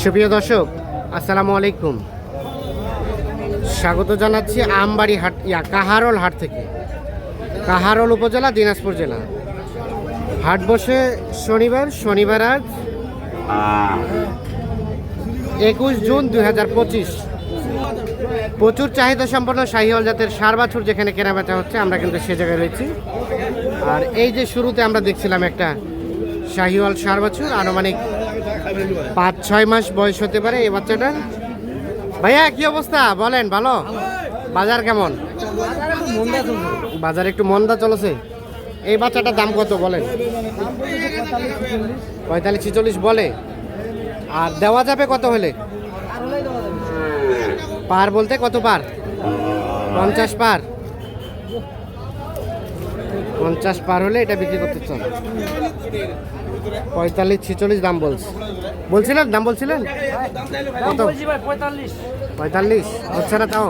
সুপ্রিয় দর্শক, আসসালামু আলাইকুম। স্বাগত জানাচ্ছি আমবাড়ি হাট, ইয়া, কাহারল হাট থেকে। কাহারল উপজেলা, দিনাজপুর জেলা। হাট বসে শনিবার শনিবার আজ একুশ জুন দুই হাজার পঁচিশ। প্রচুর চাহিদা সম্পন্ন শাহিওয়াল জাতের সার বাছুর যেখানে কেনা বেচা হচ্ছে, আমরা কিন্তু সে জায়গায় রয়েছি। আর এই যে শুরুতে আমরা দেখছিলাম একটা শাহিওয়াল সার বাছুর, আনুমানিক পাঁচ, ছয় মাস বয়স হতে পারে এই বাচ্চাটার ভাইয়া, কি অবস্থা? বলেন, ভালো? বাজার কেমন? বাজার একটু মন্দা চলেছে। এই বাচ্চাটার দাম কত, বলেন? পঁয়তাল্লিশ, ছিচল্লিশ বলে। আর দেওয়া যাবে কত হলে? পার বলতে কত পার? পঞ্চাশ পার। পঞ্চাশ পার হলে এটা বিক্রি করতে চান। পঁয়তাল্লিশ ছিচল্লিশ দাম বলছে। বলছিলেন? দাম বলছিলেন? কত? পঁয়তাল্লিশ। হচ্ছে না তাও।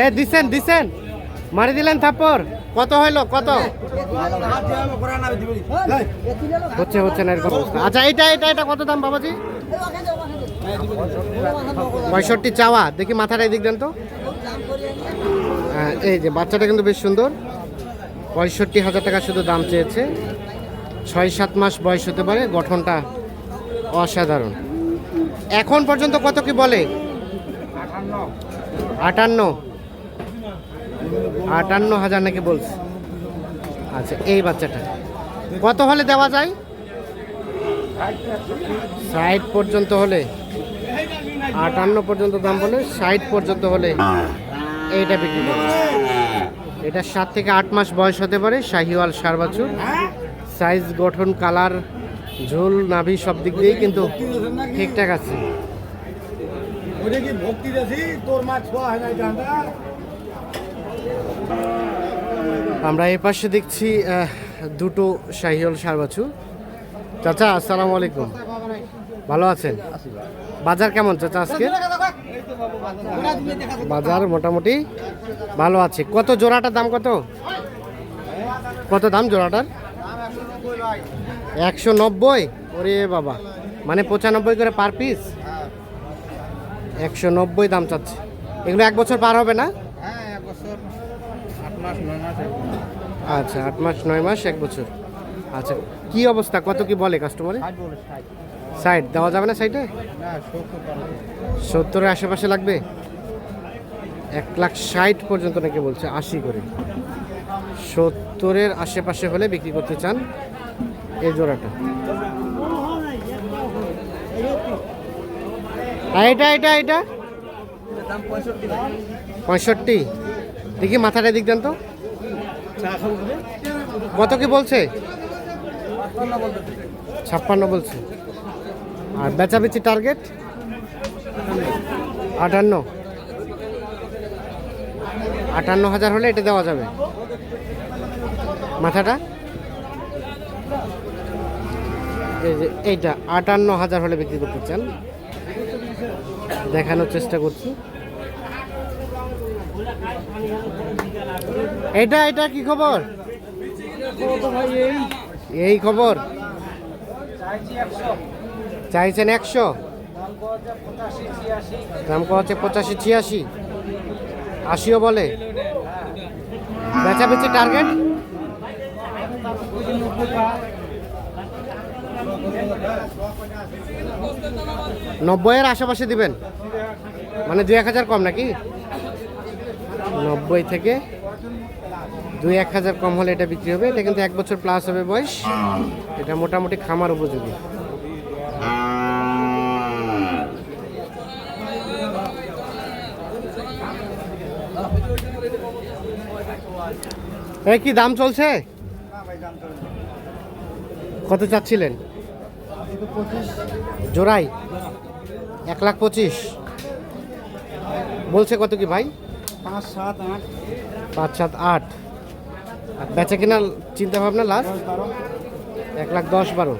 এ দিছেন দিছেন। মারি দিলেন থাপ্পর। কত হইল? কত? হচ্ছে হচ্ছে না এরকম আচ্ছা এটা এটা এটা কত দাম বাবাজি? পঁয়ষট্টি চাওয়া। দেখি মাথাটা এদিক তো। হ্যাঁ, এই যে বাচ্চাটা কিন্তু বেশ সুন্দর। পঁয়ষট্টি হাজার টাকা শুধু দাম চেয়েছে। ছয় সাত মাস বয়স হতে পারে, গঠনটা অসাধারণ। এখন পর্যন্ত কত কি বলে? আটান্ন। আটান্ন হাজার নাকি বলছে। আচ্ছা এই বাচ্চাটা। কত হলে দেওয়া যায়? ষাট পর্যন্ত হলে। আটান্ন পর্যন্ত দাম বলে, ষাট পর্যন্ত হলে এইটা বিক্রি করবে। এটা সাত থেকে আট মাস বয়স হতে পারে, শাহিওয়াল সার বাছুর সাইজ গঠন কালার ঝোল নাভি সব দিক দিয়েই কিন্তু ঠিকঠাক আছে। আমরা এই পাশে দেখছি দুটো শাহিওল সার বাছুর চাচা আসসালামু আলাইকুম। ভালো আছেন? বাজার কেমন চাচা আজকে? বাজার মোটামুটি ভালো আছে। কত জোড়াটার দাম কত? কত দাম জোড়াটার? একশো নব্বই? ওরে বাবা। মানে পঁচানব্বই করে পার পিস একশো নব্বই দাম চাচ্ছে। এগুলো এক বছর পার হবে না? আচ্ছা আট মাস, নয় মাস, এক বছর। আচ্ছা কি অবস্থা? কত কি বলে কাস্টমারে সাইড দেওয়া যাবে না সাইডে সত্তরের আশেপাশে লাগবে? এক লাখ ষাট পর্যন্ত নাকি বলছে, আশি করে। সত্তরের আশেপাশে হলে বিক্রি করতে চান এই জোড়াটা। এটা এটা এটা? পঁয়ষট্টি। দেখি মাথাটা দিক দেন তো। কত কি বলছে? ছাপ্পান্ন বলছে। আর বেচাবেচি টার্গেট আটান্ন। আটান্ন হাজার হলে এটা দেওয়া যাবে। মাথাটা? এইটা আটান্ন হাজার হলে বিক্রি করতে চান। দেখানোর চেষ্টা করছি। এটা এটা কি খবর? এই খবর। চাইছেন একশো। দাম হচ্ছে পঁচাশি, ছিয়াশি। আশিও বলে। বেচাবেচি টার্গেট নব্বইয়ের আশেপাশে দিবেন? মানে দুই এক হাজার কম নাকি? নব্বই থেকে দুই এক হাজার কম হলে এটা বিক্রি হবে। এটা কিন্তু এক বছর প্লাস হবে বয়স। এটা মোটামুটি খামার উপযোগী। কি দাম চলছে? কত চাচ্ছিলেন? জোড়াই? এক লাখ পঁচিশ। বলছে কত কি ভাই? পাঁচ সাত আট। পাঁচ সাত আট। আর বেচা কিনা চিন্তা ভাবনা লাস্ট? এক লাখ দশ বারো।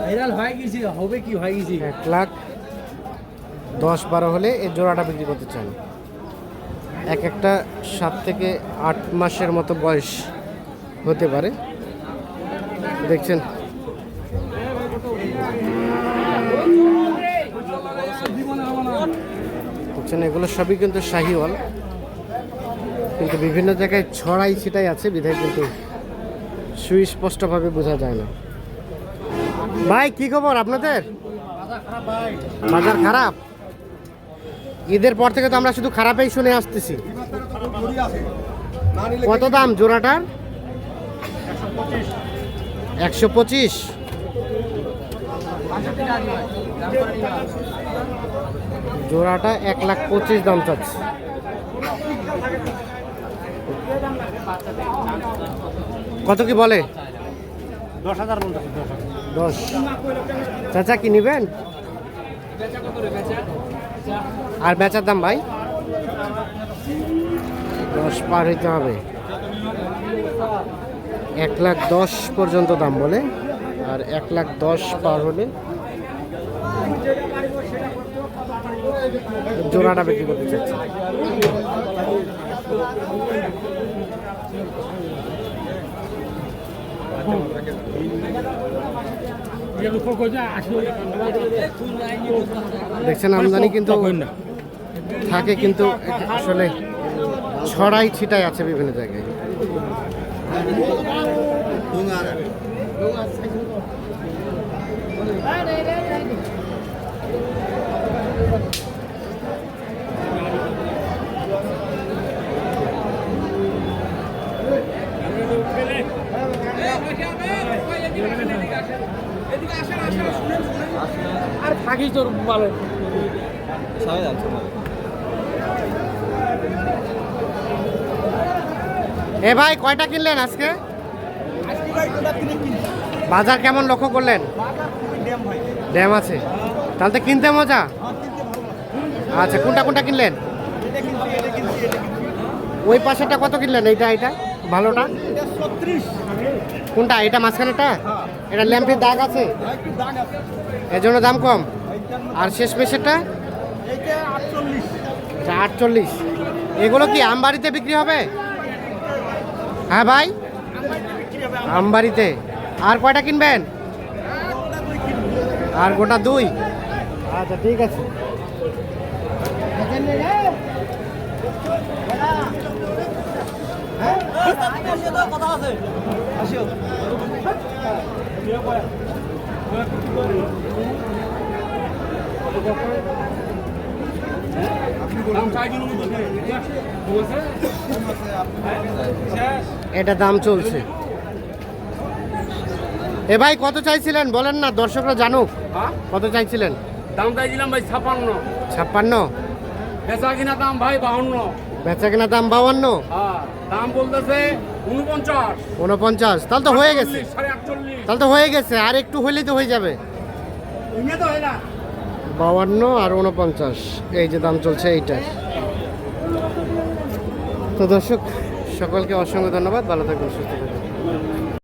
ভাইরাল হবে কি হয়ে এক লাখ দশ বারো হলে এই জোড়াটা বিক্রি করতে চান। এক একটা সাত থেকে আট মাসের মতো বয়স হতে পারে। দেখছেন। দেখছেন, এগুলো সবই কিন্তু শাহিওয়াল। কিন্তু বিভিন্ন জায়গায় ছড়াই ছিটাই আছে, বিধায় কিন্তু সুস্পষ্টভাবে বোঝা যায় না। ভাই, কি খবর আপনাদের? বাজার খারাপ ঈদের পর থেকে তো আমরা শুধু খারাপই শুনে আসতেছি। কত দাম জোড়াটার? একশো পঁচিশ। জোড়াটা এক লাখ পঁচিশ দাম চাচ্ছে। কত কি বলে? দশ হাজার দশ। চাচা কি নেবেন? আর বেচার দাম ভাই? দশ পার হইতে হবে। এক লাখ দশ পর্যন্ত দাম বলে, আর এক লাখ দশ পার হলে জোড়াটা বিক্রি করতে চাচ্ছি। দেখছেন আমদানি কিন্তু থাকে কিন্তু আসলে ছড়াই ছিটাই আছে বিভিন্ন জায়গায়। থাকিস তোর ভালো এ ভাই কয়টা কিনলেন আজকে? বাজার কেমন লক্ষ্য করলেন? ড্যাম আছে। তাহলে তো কিনতে মজা। আচ্ছা কোনটা কোনটা কিনলেন? ওই পাশেরটা কত কিনলেন? এইটা এইটা? ভালোটা? কোনটা? এটা মাঝখানেটা এটা ল্যাম্পের দাগ আছে। এর জন্য দাম কম? আর শেষ পেশেরটা আটচল্লিশ। এগুলো কি আমবাড়িতে বিক্রি হবে? হ্যাঁ ভাই? আমবাড়িতে। আর কয়টা কিনবেন? আর গোটা দুই? আচ্ছা ঠিক আছে। এটা দাম চলছে। এ ভাই কত চাইছিলেন? বলেন না দর্শকরা জানুক। কত চাইছিলেন? দাম চাইছিলাম ভাই ছাপান্ন ছাপ্পান্ন? বেচা কিনা দাম ভাই বাহান্ন বেচা কিনা দাম বাউান্ন? হ্যাঁ দাম বলতেছে উনপঞ্চাশ উনপঞ্চাশ তাহলে তো হয়ে গেছে। তাহলে তো হয়ে গেছে। আর একটু হলেই তো হয়ে যাবে। তো হয় না। বাউান্ন আর উনপঞ্চাশ এই যে দাম চলছে এইটার তো দর্শক, সকলকে অসংখ্য ধন্যবাদ। ভালো থাকবেন, সুস্থ থাকবেন।